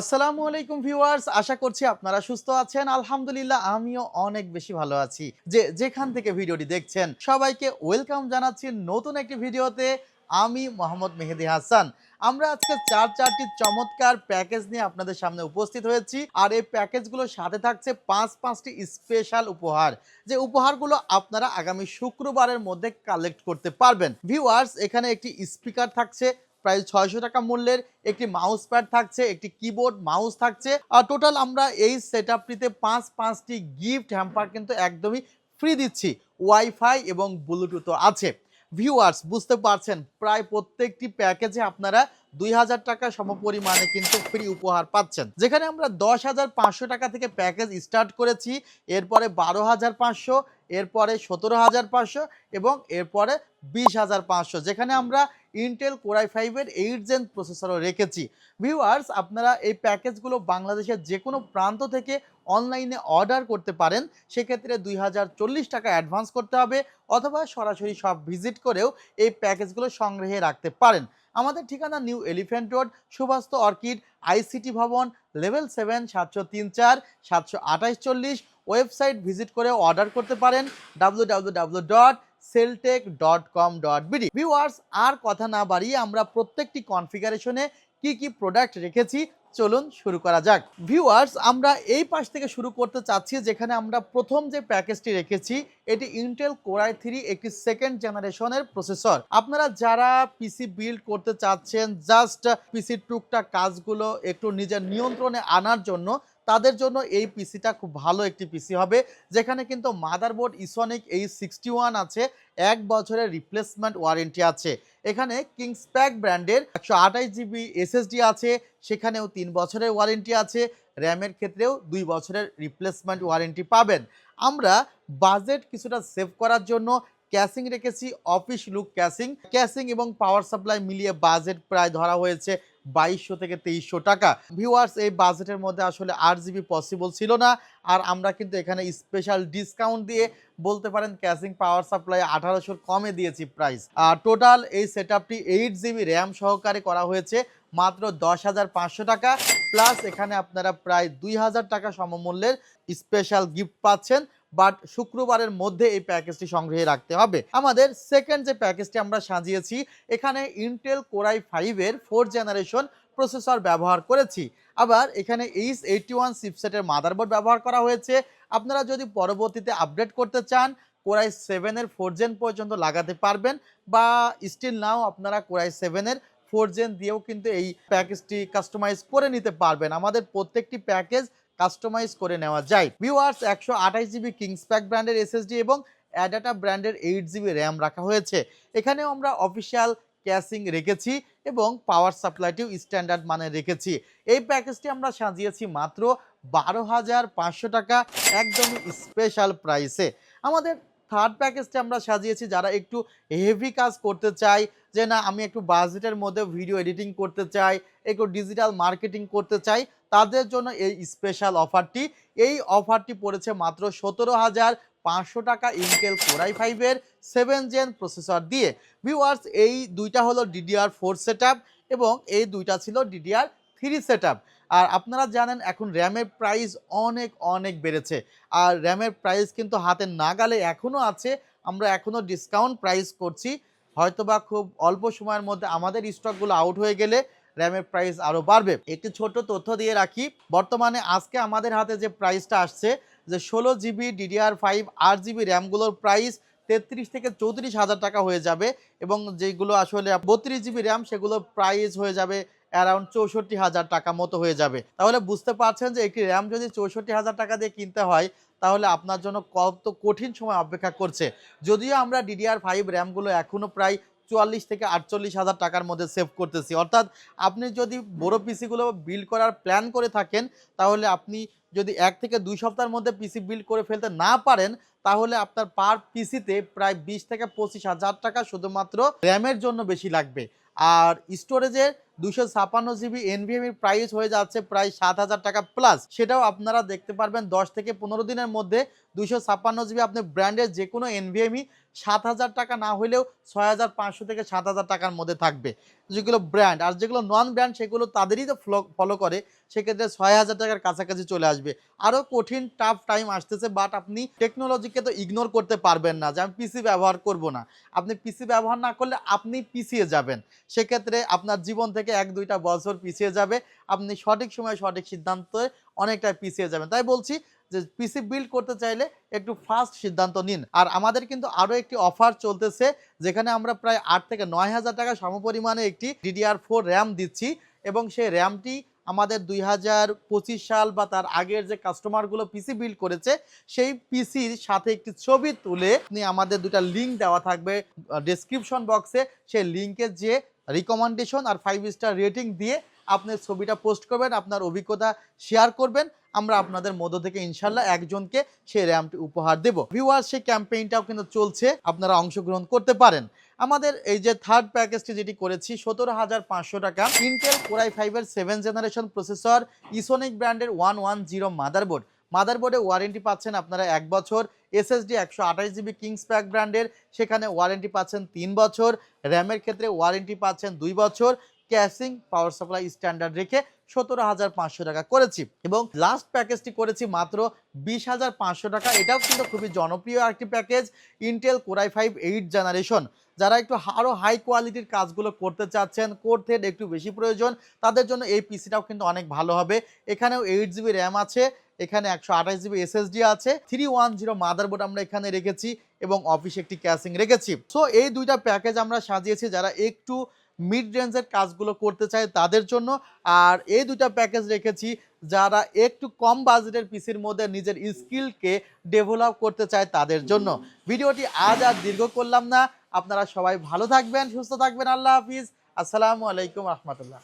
আসসালামু আলাইকুম ভিউয়ার্স, আশা করছি আপনারা সুস্থ আছেন। আলহামদুলিল্লাহ, আমিও অনেক বেশি ভালো আছি। যে, যেখান থেকে ভিডিওটি দেখছেন, সবাইকে ওয়েলকাম জানাচ্ছি নতুন একটি ভিডিওতে। আমি মোহাম্মদ মেহেদি হাসান। আমরা আজকে চার, চারটি চমৎকার প্যাকেজ নিয়ে আপনাদের সামনে উপস্থিত হয়েছি। আর এই প্যাকেজগুলোর সাথে থাকছে পাঁচ, পাঁচটি স্পেশাল উপহার। যে উপহারগুলো আপনারা আগামী শুক্রবারের মধ্যে কালেক্ট করতে পারবেন। ভিউয়ার্স, এখানে একটি স্পিকার থাকছে। প্রায় ছয়শো টাকা মূল্যের একটি মাউস প্যাড থাকছে, একটি কিবোর্ড মাউস থাকছে। আর টোটাল আমরা এই সেট আপটিতে পাঁচ, পাঁচটি গিফট হ্যাম্পার কিন্তু একদমই ফ্রি দিচ্ছি। ওয়াইফাই এবং ব্লুটুথও আছে। ভিউয়ার্স বুঝতে পারছেন, প্রায় প্রত্যেকটি প্যাকেজে আপনারা দুই হাজার টাকা সমপরিমাণে কিন্তু ফ্রি উপহার পাচ্ছেন। যেখানে আমরা দশ হাজার পাঁচশো টাকা থেকে প্যাকেজ স্টার্ট করেছি, এরপরে বারো হাজার পাঁচশো, এরপরে সতেরো হাজার পাঁচশো এবং এরপরে বিশ হাজার পাঁচশো। যেখানে আমরা ইন্টেল কোরাই ফাইভের এইট জেন প্রসেসরও রেখেছি। ভিউয়ার্স আপনারা এই প্যাকেজগুলো বাংলাদেশের যে কোনো প্রান্ত থেকে অনলাইনে অর্ডার করতে পারেন। সেক্ষেত্রে দুই হাজার চল্লিশ টাকা অ্যাডভান্স করতে হবে অথবা সরাসরি সব ভিজিট করেও এই প্যাকেজগুলো সংগ্রহে রাখতে পারেন। আমাদের ঠিকানা নিউ এলিফ্যান্ট রোড সুভাস্ত অর্কিড আইসিটি ভবন লেভেল সেভেন সাতশো তিন চার, সাতশো আঠাইশ চল্লিশ। ওয়েবসাইট ভিজিট করে অর্ডার করতে পারেন। W W W dot Celltech dot com dot BD viewers আর কথা না বাড়িয়ে আমরা প্রত্যেকটি কনফিগারেশনে কি কি প্রোডাক্ট রেখেছি, চলুন শুরু করা যাক। ভিউয়ার্স আমরা এই পাশ থেকে শুরু করতে চাচ্ছি যেখানে আমরা প্রথম যে প্যাকেজটি রেখেছি, এটি ইন্টেল কোরাই থ্রি একটি সেকেন্ড জেনারেশনের প্রসেসর আপনারা যারা পিসি বিল্ড করতে চাচ্ছেন জাস্ট পিসির টুকটাক কাজগুলো একটু নিজের নিয়ন্ত্রণে আনার জন্য তাদের জন্য এই পিসিটা খুব ভালো একটি পিসি হবে, যেখানে কিন্তু মাদারবোর্ড ইসনিক এই সিক্সটি আছে, এক বছরের রিপ্লেসমেন্ট ওয়ারেন্টি আছে। এখানে কিংসপ্যাক ব্র্যান্ডের একশো আঠাশ জিবি এসএসডি আছে, সেখানেও তিন বছরের ওয়ারেন্টি আছে র্যামের ক্ষেত্রেও দুই বছরের রিপ্লেসমেন্ট ওয়ারেন্টি পাবেন। আমরা বাজেট কিছুটা সেভ করার জন্য ক্যাসিং রেখেছি অফিস লুক ক্যাসিং ক্যাসিং এবং পাওয়ার সাপ্লাই মিলিয়ে বাজেট প্রায় ধরা হয়েছে বাইশশো থেকে তেইশশো টাকা। ভিউয়ার্স এই বাজেটের মধ্যে আসলে আট জিবি পসিবল ছিল না। আর আমরা কিন্তু এখানে স্পেশাল ডিসকাউন্ট দিয়ে বলতে পারেন ক্যাসিং পাওয়ার সাপ্লাই আঠারোশোর কমে দিয়েছি প্রাইস আর টোটাল এই সেট আপটি এইট জিবি র্যাম সহকারে করা হয়েছে, মাত্র দশ হাজার পাঁচশো টাকা। প্লাস এখানে আপনারা প্রায় দুই হাজার টাকা সমমূল্যের স্পেশাল গিফট পাচ্ছেন। বাট শুক্রবারের মধ্যে এই প্যাকেজটি সংগ্রহে রাখতে হবে। আমাদের সেকেন্ড যে প্যাকেজটি আমরা সাজিয়েছি, এখানে ইন্টেল কোরাই ফাইভের ফোর জেনারেশন প্রসেসর ব্যবহার করেছি। আবার এখানে এইচ এইটটি ওয়ান চিপসেটের মাদারবোর্ড ব্যবহার করা হয়েছে। আপনারা যদি পরবর্তীতে আপডেট করতে চান কোরাই সেভেনের ফোর জেন পর্যন্ত লাগাতে পারবেন বা স্টিল নাও আপনারা কোরাই সেভেনের ফোর জেন দিয়েও কিন্তু এই প্যাকেজটি কাস্টমাইজ করে নিতে পারবেন। আমাদের প্রত্যেকটি প্যাকেজ কাস্টমাইজ করে নেওয়া যায়। ভিউয়ার্স একশো আঠাশ জিবি কিংসপ্যাক ব্র্যান্ডের এসএসডি এবং অ্যাডাটা ব্র্যান্ডের এইট জিবি র্যাম রাখা হয়েছে। এখানেও আমরা অফিসিয়াল ক্যাশিং রেখেছি এবং পাওয়ার সাপ্লাইটিও স্ট্যান্ডার্ড মানে রেখেছি। এই প্যাকেজটি আমরা সাজিয়েছি মাত্র বারো হাজার পাঁচশো টাকা, একদমই স্পেশাল প্রাইসে আমাদের থার্ড প্যাকেজটি আমরা সাজিয়েছি যারা একটু হেভি কাজ করতে চাই যে না, আমি একটু বাজেটের মধ্যে ভিডিও এডিটিং করতে চাই, একটু ডিজিটাল মার্কেটিং করতে চাই, তাদের জন্য এই স্পেশাল অফারটি এই অফারটি পড়েছে মাত্র সতেরো হাজার পাঁচশো টাকা ইন্টেল কোরাই ফাইভের সেভেন জেন প্রসেসর দিয়ে। ভিউয়ার্স এই দুইটা হলো ডিডিআর ফোর সেট এবং এই দুইটা ছিল ডিডিআর থ্রি সেট আর আপনারা জানেন, এখন র্যামের প্রাইস অনেক অনেক বেড়েছে। আর র্যামের প্রাইস কিন্তু হাতে নাগালে এখনও আছে। আমরা এখনও ডিসকাউন্ট প্রাইস করছি। হয়তোবা খুব অল্প সময়ের মধ্যে আমাদের স্টকগুলো আউট হয়ে গেলে র্যামের প্রাইস আরও বাড়বে। একটি ছোট তথ্য দিয়ে রাখি, বর্তমানে আজকে আমাদের হাতে যে প্রাইসটা আসছে, যে ষোলো জিবি ডিডিআর ফাইভ আট জিবি র্যামগুলোর প্রাইস তেত্রিশ থেকে চৌত্রিশ হাজার টাকা হয়ে যাবে এবং যেগুলো আসলে বত্রিশ জিবি র্যাম সেগুলোর প্রাইস হয়ে যাবে অ্যারাউন্ড চৌষট্টি হাজার টাকা মতো হয়ে যাবে। তাহলে বুঝতে পারছেন যে একটি র্যাম যদি চৌষট্টি হাজার টাকা দিয়ে কিনতে হয় তাহলে আপনার জন্য কত কঠিন সময় অপেক্ষা করছে? যদিও আমরা ডিডিআর ফাইভ র্যামগুলো এখনও প্রায় চুয়াল্লিশ থেকে আটচল্লিশ হাজার টাকার মধ্যে সেভ করতেছি। অর্থাৎ আপনি যদি বড় পিসিগুলো বিল্ড করার প্ল্যান করে থাকেন, তাহলে আপনি যদি এক থেকে দুই সপ্তাহের মধ্যে পিসি বিল্ড করে ফেলতে না পারেন, তাহলে আপনার পার পিসিতে প্রায় বিশ থেকে পঁচিশ হাজার টাকা শুধুমাত্র র্যামের জন্য বেশি লাগবে। আর স্টোরেজের দুশো ছাপান্ন জিবি এনভিএমির প্রাইস হয়ে যাচ্ছে প্রায় সাত হাজার টাকা প্লাস সেটাও আপনারা দেখতে পারবেন দশ থেকে পনেরো দিনের মধ্যে। দুশো ছাপ্পান্ন জিবি আপনি ব্র্যান্ডের যে কোনো এনভিএমই সাত হাজার টাকা না হলেও ছয় হাজার পাঁচশো থেকে সাত হাজার টাকার মধ্যে থাকবে। যেগুলো ব্র্যান্ড আর যেগুলো নন ব্র্যান্ড সেগুলো তাদেরই তো ফলো করে, সেক্ষেত্রে ছয় হাজার টাকার কাছাকাছি চলে আসবে। আরও কঠিন টাফ টাইম আসতেছে বাট আপনি টেকনোলজিকে তো ইগনোর করতে পারবেন না যে আমি পিসি ব্যবহার করব না। আপনি পিসি ব্যবহার না করলে আপনি পিছিয়ে যাবেন। সেক্ষেত্রে আপনার জীবন থেকে এক দুইটা বছর পিছিয়ে যাবে। আপনি সঠিক সময় সঠিক সিদ্ধান্তে অনেকটা পিছিয়ে যাবেন। তাই বলছি যে পিসি বিল্ড করতে চাইলে একটু ফাস্ট সিদ্ধান্ত নিন। আর আমাদের কিন্তু আরও একটি অফার চলতেছে, যেখানে আমরা প্রায় আট থেকে নয় হাজার টাকা সমপরিমাণে একটি ডিডিআর ফোর র্যাম দিচ্ছি এবং সেই র্যামটি আমাদের দুই হাজার পঁচিশ সাল বা তার আগের যে কাস্টমারগুলো পিসি বিল্ড করেছে, সেই পিসির সাথে একটি ছবি তুলে আমাদের দুটা লিঙ্ক দেওয়া থাকবে ডেসক্রিপশন বক্সে সেই লিঙ্কে যে রিকমেন্ডেশন আর ফাইভ স্টার রেটিং দিয়ে আপনি ছবিটা পোস্ট করবেন, আপনার অভিজ্ঞতা শেয়ার করবেন, আমরা আপনাদের মধ্য থেকে ইনশাল্লাহ একজনকে সেই র্যামটি উপহার দেব। ভিউয়ার সেই ক্যাম্পেইনটাও কিন্তু চলছে, আপনারা অংশগ্রহণ করতে পারেন। আমাদের এই যে থার্ড প্যাকেজটি যেটি করেছি, সতেরো হাজার পাঁচশো টাকা ইন্টেল কোরাই ফাইভের সেভেন জেনারেশন প্রসেসর ইসোনিক ব্র্যান্ডের ওয়ান ওয়ান জিরো মাদারবোর্ড মাদারবোর্ডে ওয়ারেন্টি পাচ্ছেন আপনারা এক বছর এসএসডি একশো আঠাশ জিবি কিংস প্যাক ব্র্যান্ডের সেখানে ওয়ারেন্টি পাচ্ছেন তিন বছর র্যামের ক্ষেত্রে ওয়ারেন্টি পাচ্ছেন দুই বছর ক্যাশিং পাওয়ার সাপ্লাই স্ট্যান্ডার্ড রেখে সতেরো হাজার পাঁচশো টাকা করেছি এবং লাস্ট প্যাকেজটি করেছি মাত্র বিশ হাজার পাঁচশো টাকা। এটাও কিন্তু খুবই জনপ্রিয় একটি package Intel core i five eight generation যারা একটু আরও হাই কোয়ালিটির কাজগুলো করতে চাচ্ছেন করতে একটু বেশি প্রয়োজন, তাদের জন্য এই পিসিটাও কিন্তু অনেক ভালো হবে। এখানেও এইট জিবি র্যাম আছে, এখানে একশো আঠাশ জিবি এসএসডি আছে থ্রি ওয়ান জিরো মাদারবোর্ড আমরা এখানে রেখেছি এবং অফিস একটি ক্যাশিং রেখেছি। সো এই দুইটা প্যাকেজ আমরা সাজিয়েছি যারা একটু মিড রেঞ্জের কাজগুলো করতে চায় তাদের জন্য। আর এই দুটা প্যাকেজ রেখেছি যারা একটু কম বাজেটের পিসির মধ্যে নিজের স্কিলকে ডেভেলপ করতে চায় তাদের জন্য। ভিডিওটি আজ আর দীর্ঘ করলাম না। আপনারা সবাই ভালো থাকবেন, সুস্থ থাকবেন। আল্লাহ হাফিজ। আসসালামু আলাইকুম রহমতুল্লাহ।